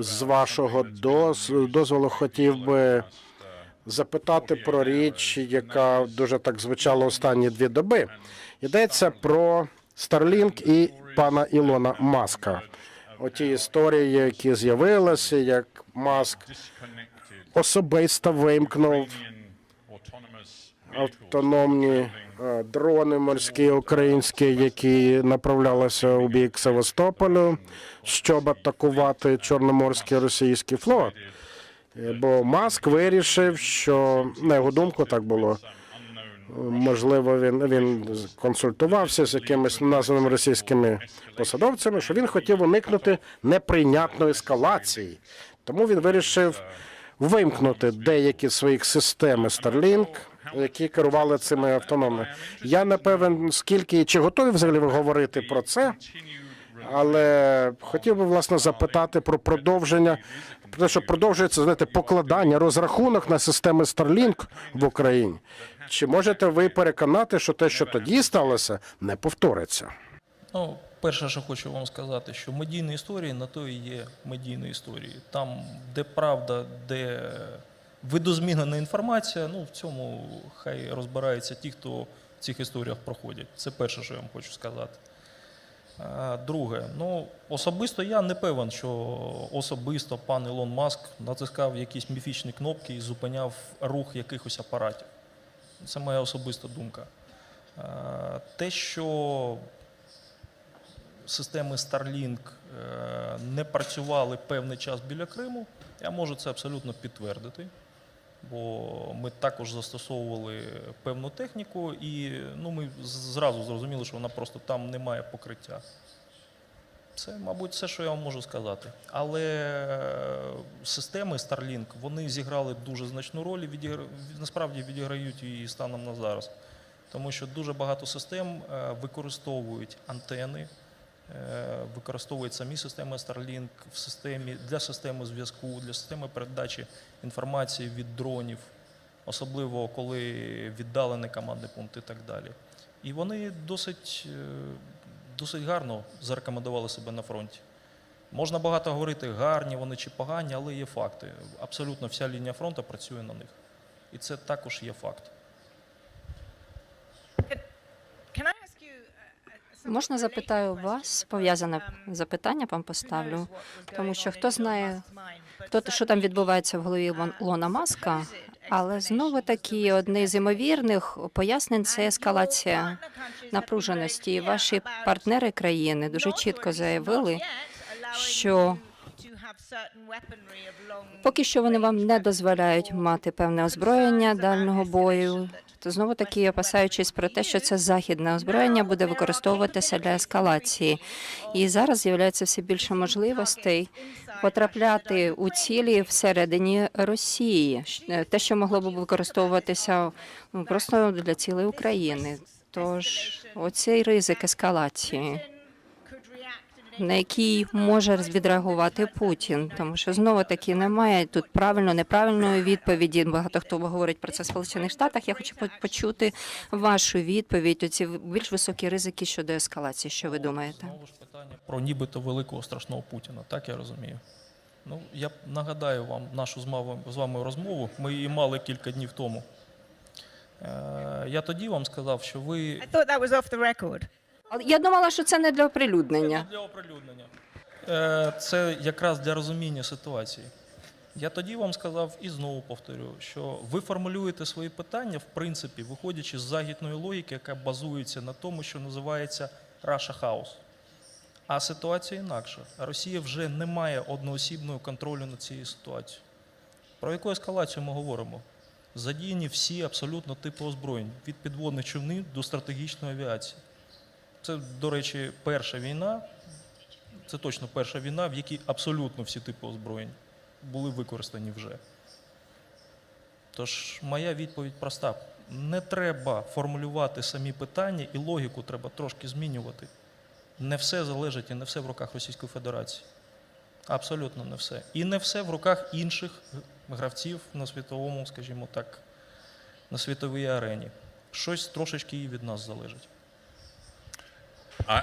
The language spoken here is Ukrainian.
З вашого доз- дозволу хотів би запитати про річ, яка дуже так звучала останні дві доби. Йдеться про Starlink і пана Ілона Маска. Оті історії, які з'явилися, як Маск особисто вимкнув автономні е, дрони морські українські, які направлялися у бік Севастополю, щоб атакувати Чорноморський російський флот. Е, Бо Маск вирішив, що на його думку так було. Можливо, він він консультувався з якимись названими російськими посадовцями, що він хотів уникнути неприйнятної ескалації. Тому він вирішив вимкнути деякі з своїх системи Starlink, які керували цими автономними. Я не певен, скільки чи готові взагалі ви говорити про це, але хотів би власне запитати про продовження, про те, що продовжується знаєте, покладання, розрахунок на системи Starlink в Україні. Чи можете ви переконати, що те, що тоді сталося, не повториться? Ну, перше, що хочу вам сказати, що медійні історії на то і є медійні історії. Там, де правда, де видозмінена інформація, ну в цьому хай розбираються ті, хто в цих історіях проходять. Це перше, що я вам хочу сказати. Друге, ну особисто я не певен, що особисто пан Ілон Маск натискав якісь міфічні кнопки і зупиняв рух якихось апаратів. Це моя особиста думка. Те, що системи Starlink е, не працювали певний час біля Криму, я можу це абсолютно підтвердити. Бо ми також застосовували певну техніку, і ну, ми зразу зрозуміли, що вона просто там не має покриття. Це, мабуть, все, що я вам можу сказати. Але е, системи Starlink вони зіграли дуже значну роль і відігра... насправді відіграють її станом на зараз. Тому що дуже багато систем е, використовують антени, використовують самі системи Starlink в системі для системи зв'язку, для системи передачі інформації від дронів, особливо коли віддалений командний пункт і так далі. І вони досить, е, досить гарно зарекомендували себе на фронті. Можна багато говорити, гарні вони чи погані, але є факти. Абсолютно вся лінія фронту працює на них. І це також є факт. Можна запитаю вас? Пов'язане запитання вам поставлю, тому що хто знає, хто що там відбувається в голові Лона Маска, але знову таки одне з ймовірних пояснень це ескалація напруженості. І ваші партнери країни дуже чітко заявили, що поки що вони вам не дозволяють мати певне озброєння дальнього бою. То знову таки опасаючись про те, що це західне озброєння буде використовуватися для ескалації. І зараз з'являється все більше можливостей потрапляти у цілі всередині Росії, те, що могло б використовуватися ну, просто для цілої України. Тож оцей ризик ескалації, на який може відреагувати Путін, тому що знову таки немає тут правильно неправильної відповіді. Багато хто говорить про це в Сполучених Штатах. Я хочу почути вашу відповідь. Оці більш високі ризики щодо ескалації. Що ви думаєте? Знову ж питання про нібито великого страшного Путіна, так я розумію. Ну, я нагадаю вам нашу з вами розмову. Ми її мали кілька днів тому. Е, Я тоді вам сказав, що ви I thought that was off the record. Я думала, що це не для оприлюднення. Це для оприлюднення. Е, Це якраз для розуміння ситуації. Я тоді вам сказав і знову повторю, що ви формулюєте свої питання, в принципі, виходячи з західної логіки, яка базується на тому, що називається Russia House. А ситуація інакша. Росія вже не має одноосібного контролю над цією ситуацією. Про яку ескалацію ми говоримо? Задіяні всі абсолютно типи озброєнь, від підводних човнів до стратегічної авіації. Це, до речі, перша війна, це точно перша війна, в якій абсолютно всі типи озброєнь були використані вже. Тож моя відповідь проста. Не треба формулювати самі питання і логіку треба трошки змінювати. Не все залежить і не все в руках Російської Федерації. Абсолютно не все. І не все в руках інших гравців на світовому, скажімо так, на світовій арені. Щось трошечки і від нас залежить. I,